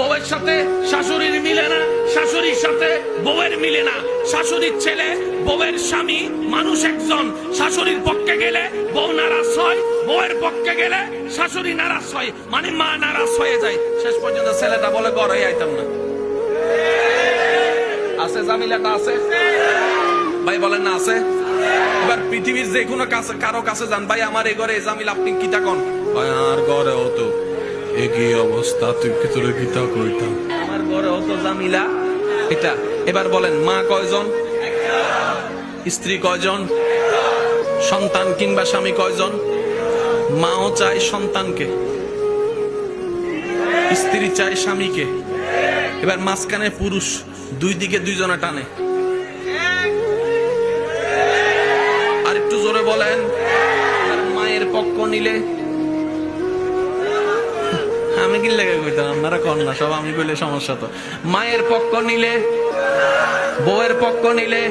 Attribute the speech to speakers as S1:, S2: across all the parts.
S1: বউয়ের সাথে শাশুড়ির মিলে না, শাশুড়ির সাথে বউয়ের মিলে না। শাশুড়ির ছেলে, বউয়ের স্বামী, মানুষ একজন। শাশুড়ির পক্ষে গেলে বউ নারাজ হয়, বউয়ের পক্ষে গেলে শাশুড়ি নারাজ হয়। মানে মা নারাজ হয়ে যায়। শেষ পর্যন্ত ছেলেটা বলে গড় হয়ে আইতাম না। আছে জামিলাটা আছে? ভাই বলেন না, আছে? এবার পৃথিবীর যে কোনো কাছে কারও কাছে যান। ভাই, আমার এই ঘরে জামিল আপনি কি থাকুন আর ঘরে হতো একই অবস্থা, তুই ভিতরে গীতা কইতাম আমার ঘরে হতো জামিলা। এটা, এবার বলেন, মা কয়জন? স্ত্রী কয়জন? সন্তান কিংবা স্বামী কয়জন? মাও চায় সন্তানকে, স্ত্রী চায় স্বামীকে। এবার মাঝখানে পুরুষ, দুই দিকে দুইজনে টানে। আর একটু জোরে বলেন মায়ের পক্ষ নিলে আমি কি লেগে কইতাম? আপনারা কর না, সব আমি কইলে সমস্যা তো। মায়ের পক্ষ নিলে, বউয়ের পক্ষ নিলে,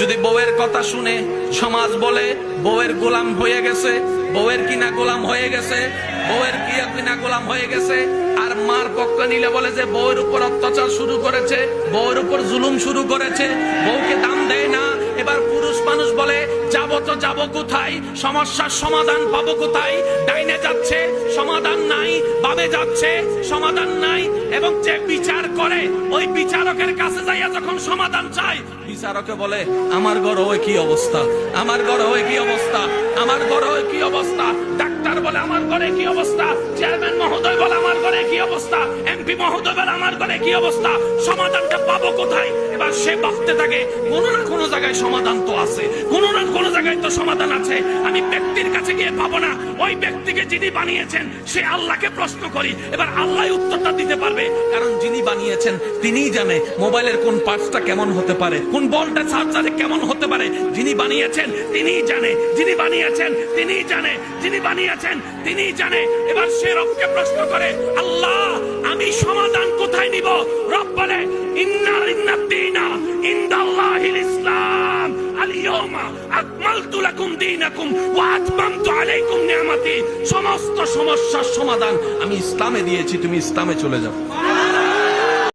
S1: যদি বউয়ের কথা শুনে সমাজ বলে, বউয়ের গোলাম হয়ে গেছে, বউয়ের কিনা গোলাম হয়ে গেছে, বউয়ের কি কিনা গোলাম হয়ে গেছে, আর মার পক্ষ নিলে বলে যে বউয়ের উপর অত্যাচার শুরু করেছে, বউয়ের উপর জুলুম শুরু করেছে, বউকে দাম দেয় যাব কোথায়? সমস্যার সমাধান পাবো কোথায়? ডাইনে যাচ্ছে, সমাধান নাই বাবে যাচ্ছে, সমাধান নাই, এবং যে বিচার করে, ওই বিচারকের কাছে যাইয়া যখন সমাধান চাই বিচারকে বলে, আমার ঘর ওই কি অবস্থা? আমার ঘর ওই কি অবস্থা? আমার ঘর ওই কি অবস্থা? ডাক্তার বলে, আমার ঘরে কি অবস্থা? চেয়ারম্যান মহোদয় বলে, আমার ঘরে কি অবস্থা? এমপি মহোদয় বলে আমার ঘরে কি অবস্থা? সমাধানটা পাবো কোথায়? এবার সে ভাবতে থাকে। কোনো না কোনো জায়গায় সমাধান তো আছে। কোনো না কোনো জায়গায় তো সমাধান আছে। আমি ব্যক্তির কাছে গিয়ে পাবো না, ওই ব্যক্তিকে যিনি বানিয়েছেন, সে আল্লাহকে প্রশ্ন করি। এবার আল্লাহ উত্তরটা দিতে পারবে। কারণ যিনি বানিয়েছেন, তিনিই জানে মোবাইলের কোন পার্টসটা কেমন হতে পারে, কোন বলটা চার্জারে কেমন হতে পারে। যিনি বানিয়েছেন, তিনিই জানে। যিনি বানিয়েছেন, তিনিই জানে। যিনি বানিয়েছেন, তিনিই জানে। এবার সে রবকে প্রশ্ন করে, আল্লাহ, আমি সমাধান কোথায় নিব? রব বলে ইন্নাল ইন্না দিনা ইনদাল্লাহিল ইসলাম। আলিয়াউমা আকমালতু লাকুম দীনাকুম ওয়া আতমামতু আলাইকুম নিয়ামতি। সমস্ত সমস্যার সমাধান আমি ইসলামে দিয়েছি, তুমি ইসলামে চলে যাও।